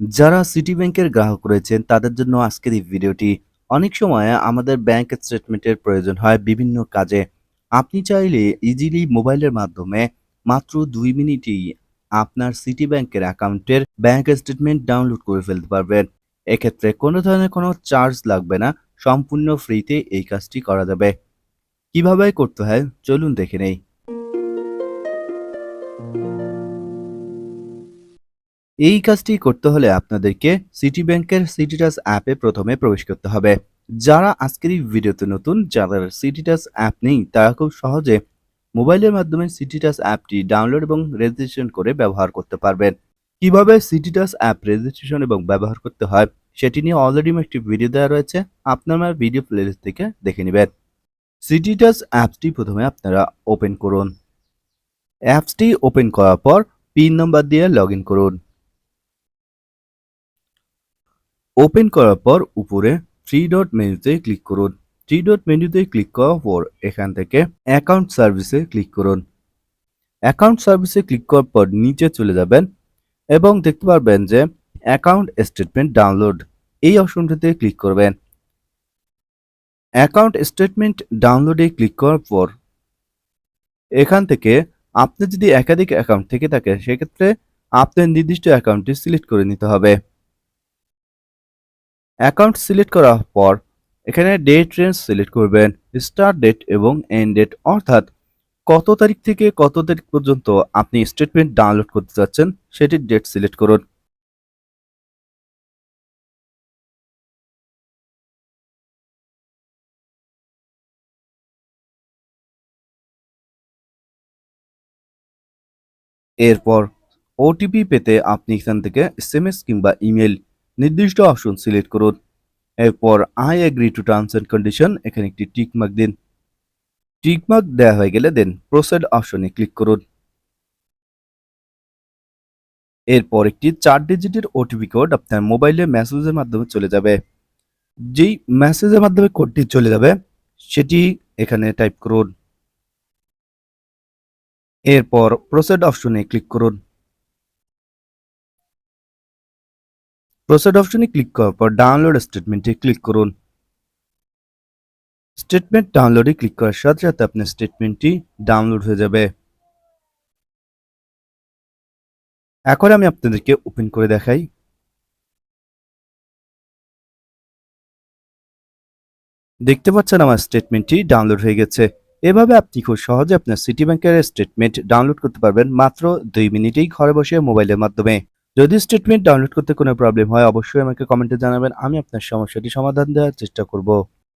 যারা সিটি ব্যাংকের গ্রাহক রয়েছেন, তাদের জন্য আজকের এই ভিডিওটি অনেক সময় আমাদের ব্যাংক স্টেটমেন্টের প্রয়োজন হয় বিভিন্ন কাজে। আপনি চাইলে ইজিলি মোবাইলের মাধ্যমে মাত্র দুই মিনিটেই আপনার সিটি ব্যাংকের অ্যাকাউন্টের ব্যাংক স্টেটমেন্ট ডাউনলোড করে ফেলতে পারবেন। এক্ষেত্রে কোনো ধরনের কোনো চার্জ লাগবে না, সম্পূর্ণ ফ্রিতে এই কাজটি করা যাবে। কীভাবে করতে হয়? চলুন দেখে নেই। এই কাজটি করতে হলে আপনাদেরকে সিটি ব্যাংকের সিটিটাস অ্যাপে প্রথমে প্রবেশ করতে হবে। যারা আজকের এই ভিডিওতে নতুন যাদের সিটিটাস অ্যাপ নেই, তারা খুব সহজে মোবাইলের মাধ্যমে সিটিটাস অ্যাপটি ডাউনলোড এবং রেজিস্ট্রেশন করে ব্যবহার করতে পারবেন। কীভাবে সিটিটাস অ্যাপ রেজিস্ট্রেশন এবং ব্যবহার করতে হয়, সেটি নিয়ে অলরেডি একটি ভিডিও দেওয়া রয়েছে। আপনার আমার ভিডিও প্লেলিস্ট থেকে দেখে নেবেন। সিটিটাস অ্যাপসটি প্রথমে আপনারা ওপেন করুন। অ্যাপসটি ওপেন করার পর পিন নম্বর দিয়ে লগ করুন। ওপেন করার পর উপরে থ্রি ডট মেনুতে ক্লিক করুন। থ্রি ডট মেনুতে ক্লিক করার পর এখান থেকে অ্যাকাউন্ট সার্ভিসে ক্লিক করুন। অ্যাকাউন্ট সার্ভিসে ক্লিক করার পর নিচে চলে যাবেন এবং দেখতে পারবেন যে অ্যাকাউন্ট স্টেটমেন্ট ডাউনলোড এই অপশনটিতে ক্লিক করবেন। অ্যাকাউন্ট স্টেটমেন্ট ডাউনলোডে ক্লিক করার পর এখান থেকে আপনি যদি একাধিক অ্যাকাউন্ট থেকে থাকে, সেক্ষেত্রে আপনার নির্দিষ্ট অ্যাকাউন্টটি সিলেক্ট করে নিতে হবে। অ্যাকাউন্ট সিলেক্ট করার পর এখানে ডেট রেঞ্জ সিলেক্ট করবেন স্টার্ট ডেট এবং এন্ড ডেট অর্থাৎ কত তারিখ থেকে কত তারিখ পর্যন্ত আপনি স্টেটমেন্ট ডাউনলোড করতে চাচ্ছেন সেটির ডেট সিলেক্ট করুন। এরপর ওটিপি পেতে আপনি এখান থেকে এস কিংবা ইমেল নির্দিষ্ট অপশন সিলেক্ট করুন। এরপর I agree to terms and condition এখানে একটি টিকমার্ক দিন। টিকমার্ক দেওয়া হয়ে গেলে দেন প্রোসেড অপশনে ক্লিক করুন। এরপর একটি চার ডিজিটের ওটিপি কোড আপনার মোবাইলে মেসেজের মাধ্যমে চলে যাবে। যেই মেসেজের মাধ্যমে কোডটি চলে যাবে, সেটি এখানে টাইপ করুন। এরপর প্রসেড অপশনে ক্লিক করুন। প্রসেড অপশনে ক্লিক করার পর ডাউনলোড স্টেটমেন্টে ক্লিক করুন। স্টেটমেন্ট ডাউনলোডে ক্লিক করার সাথে সাথে আপনার স্টেটমেন্টটি ডাউনলোড হয়ে যাবে। এখন আমি আপনাদেরকে ওপেন করে দেখাই। দেখতে পাচ্ছেন আমার স্টেটমেন্টটি ডাউনলোড হয়ে গেছে। এভাবে আপনি খুব সহজে আপনার সিটি ব্যাংকের স্টেটমেন্ট ডাউনলোড করতে পারবেন মাত্র দুই মিনিটেই ঘরে বসে মোবাইলের মাধ্যমে। যদি স্টেটমেন্ট ডাউনলোড করতে কোনো প্রবলেম হয়, অবশ্যই আমাকে কমেন্টে জানাবেন, আমি আপনার সমস্যাটি সমাধান দেওয়ার চেষ্টা করব।